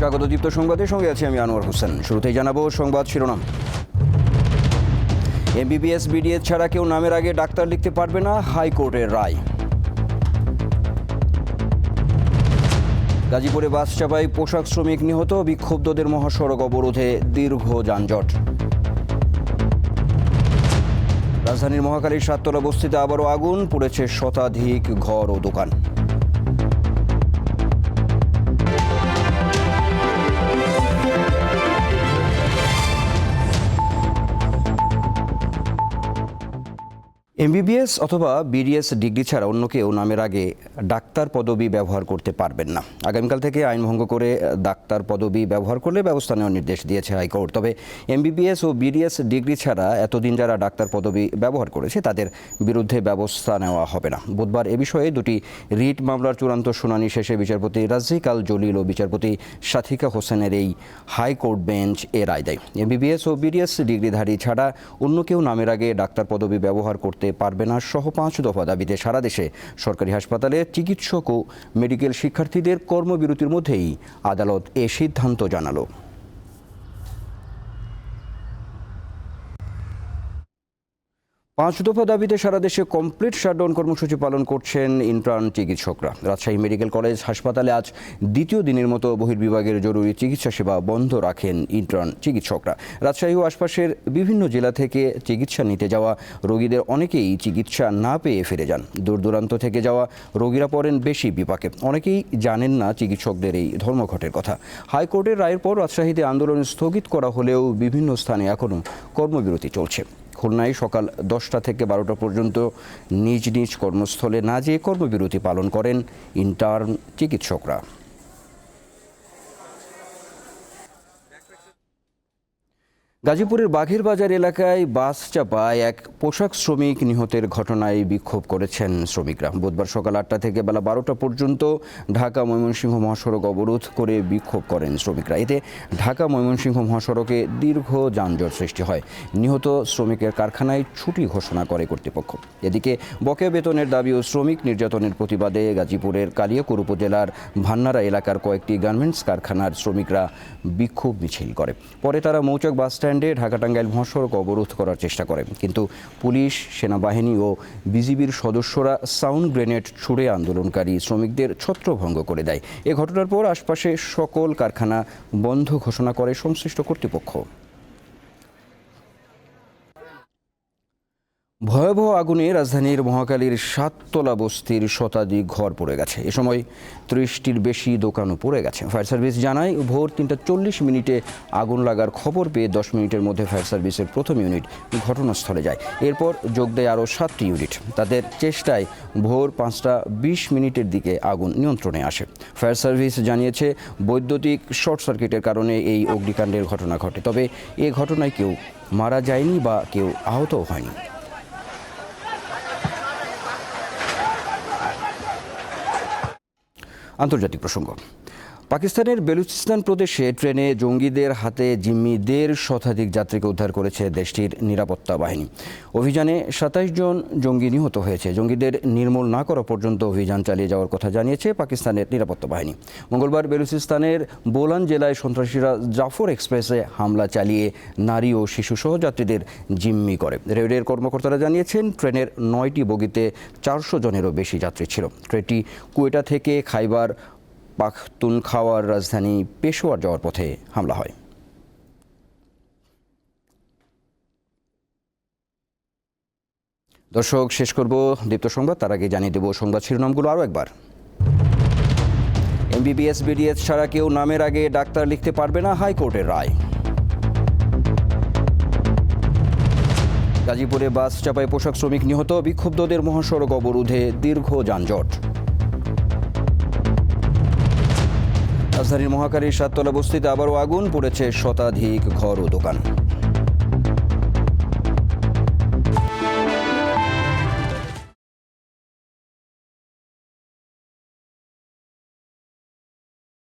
স্বাগত দীপ্ত সংবাদের সঙ্গে আছি আমি আনোয়ার হোসেন। শুরুতেই জানাব সংবাদ শিরোনাম। এমবিবিএস বিডিএস ছাড়া কেউ নামের আগে ডাক্তার লিখতে পারবে না, হাইকোর্টের রায়। গাজীপুরে বাস চাপায় পোশাক শ্রমিক নিহত, বিক্ষুব্ধদের মহাসড়ক অবরোধে দীর্ঘ যানজট। রাজধানীর মহাকালীর সাততলা বস্তিতে আবারও আগুন, পুড়েছে শতাধিক ঘর ও দোকান। এমবিবিএস অথবা বিডিএস ডিগ্রি ছাড়া অন্য কেউ নামের আগে ডাক্তার পদবি ব্যবহার করতে পারবেন না। আগামীকাল থেকে আইন ভঙ্গ করে ডাক্তার পদবি ব্যবহার করলে ব্যবস্থা নেওয়ার নির্দেশ দিয়েছে হাইকোর্ট। তবে এমবিবিএস ও বিডিএস ডিগ্রি ছাড়া এতদিন যারা ডাক্তার পদবি ব্যবহার করেছে, তাদের বিরুদ্ধে ব্যবস্থা নেওয়া হবে না। বুধবার এ বিষয়ে দুটি রিট মামলার চূড়ান্ত শুনানি শেষে বিচারপতি রাজিক আল জলিল ও বিচারপতি সাথিকা হোসেনের এই হাইকোর্ট বেঞ্চ এ রায় দেয়। এমবিবিএস ও বিডিএস ডিগ্রিধারী ছাড়া অন্য কেউ নামের আগে ডাক্তার পদবি ব্যবহার করতে পারবে না সহ পাঁচ দফা দাবিতে সারা দেশে সরকারি হাসপাতালে চিকিৎসক ও মেডিকেল শিক্ষার্থীদের কর্মবিরতির মধ্যেই আদালত এ সিদ্ধান্ত জানালো। পাঁচ দফা দাবিতে সারা দেশে কমপ্লিট শাটডাউন কর্মসূচি পালন করছেন ইন্টার্ন চিকিৎসকরা। রাজশাহী মেডিকেল কলেজ হাসপাতালে আজ দ্বিতীয় দিনের মতো বহির্বিভাগের জরুরি চিকিৎসা সেবা বন্ধ রাখেন ইন্টার্ন চিকিৎসকরা। রাজশাহী ও আশপাশের বিভিন্ন জেলা থেকে চিকিৎসা নিতে যাওয়া রোগীদের অনেকেই চিকিৎসা না পেয়ে ফিরে যান। দূর দূরান্ত থেকে যাওয়া রোগীরা পড়েন বেশি বিপাকে। অনেকেই জানেন না চিকিৎসকদের এই ধর্মঘটের কথা। হাইকোর্টের রায়ের পর রাজশাহীতে আন্দোলন স্থগিত করা হলেও বিভিন্ন স্থানে এখনও কর্মবিরতি চলছে। খুলনায় সকাল দশটা থেকে বারোটা পর্যন্ত নিজ নিজ কর্মস্থলে না যেয়ে কর্মবিরতি পালন করেন ইন্টার্ন চিকিৎসকরা। গাজীপুরের বাঘের বাজার এলাকায় বাস চাপায় এক পোশাক শ্রমিক নিহতের ঘটনায় বিক্ষোভ করেছেন শ্রমিকরা। বুধবার সকাল আটটা থেকে বেলা বারোটা পর্যন্ত ঢাকা ময়মনসিংহ মহাসড়ক অবরোধ করে বিক্ষোভ করেন শ্রমিকরা। এতে ঢাকা ময়মনসিংহ মহাসড়কে দীর্ঘ যানজট সৃষ্টি হয়। নিহত শ্রমিকের কারখানায় ছুটি ঘোষণা করে কর্তৃপক্ষ। এদিকে বকেয়া বেতনের দাবি ও শ্রমিক নির্যাতনের প্রতিবাদে গাজীপুরের কালিয়াকুর উপজেলার ভান্নারা এলাকার কয়েকটি গার্মেন্টস কারখানার শ্রমিকরা বিক্ষোভ মিছিল করে। পরে তারা মৌচক বাস স্ট্যান্ডে ঢাকা টাঙ্গাইল মহাসড়ক অবরোধ করার চেষ্টা করে। কিন্তু পুলিশ, সেনাবাহিনী ও বিজিবির সদস্যরা সাউন্ড গ্রেনেড ছুড়ে আন্দোলনকারী শ্রমিকদের ছত্রভঙ্গ করে দেয়। এ ঘটনার পর আশপাশে সকল কারখানা বন্ধ ঘোষণা করে সংশ্লিষ্ট কর্তৃপক্ষ। ভয়াবহ আগুনে রাজধানীর মহাকালীর সাততলা বস্তির শতাধিক ঘর পড়ে গেছে। এ সময় ত্রিশটির বেশি দোকানও পড়ে গেছে। ফায়ার সার্ভিস জানায়, ভোর তিনটা চল্লিশ মিনিটে আগুন লাগার খবর পেয়ে দশ মিনিটের মধ্যে ফায়ার সার্ভিসের প্রথম ইউনিট ঘটনাস্থলে যায়। এরপর যোগ দেয় আরও সাতটি ইউনিট। তাদের চেষ্টায় ভোর পাঁচটা বিশ মিনিটের দিকে আগুন নিয়ন্ত্রণে আসে। ফায়ার সার্ভিস জানিয়েছে, বৈদ্যুতিক শর্ট সার্কিটের কারণে এই অগ্নিকাণ্ডের ঘটনা ঘটে। তবে এ ঘটনায় কেউ মারা যায়নি বা কেউ আহতও হয়নি। আন্তর্জাতিক প্রসঙ্গ। পাকিস্তানের বেলুচিস্তান প্রদেশে ট্রেনে জঙ্গিদের হাতে জিম্মি দেড় শতাধিক যাত্রীকে উদ্ধার করেছে দেশটির নিরাপত্তা বাহিনী। অভিযানে সাতাইশ জন জঙ্গি নিহত হয়েছে। জঙ্গিদের নির্মূল না করা পর্যন্ত অভিযান চালিয়ে যাওয়ার কথা জানিয়েছে পাকিস্তানের নিরাপত্তা বাহিনী। মঙ্গলবার বেলুচিস্তানের বোলান জেলায় সন্ত্রাসীরা জাফর এক্সপ্রেসে হামলা চালিয়ে নারী ও শিশুসহ যাত্রীদের জিম্মি করে। রেলওয়ের কর্মকর্তারা জানিয়েছেন, ট্রেনের নয়টি বগিতে চারশো জনেরও বেশি যাত্রী ছিল। ট্রেনটি কুয়েটা থেকে খাইবার পাখতুনখাওয়ার রাজধানী পেশোয়ার যাওয়ার পথে হামলা হয়। দর্শক, শেষ করব দীপ্ত সংবাদ। তার আগে জানিয়ে দেব সংবাদ শিরোনামগুলো আরও একবার। এমবিবিএস বিডিএস ছাড়া কেউ নামের আগে ডাক্তার লিখতে পারবে না হাইকোর্টের রায়। গাজীপুরে বাস চাপায় পোশাক শ্রমিক নিহত, বিক্ষুব্ধদের মহাসড়ক অবরোধে দীর্ঘ যানজট। রাজধানীর মহাকালীর সাততলা বস্তিতে আবারও আগুন পড়েছে শতাধিক ঘর ও দোকান।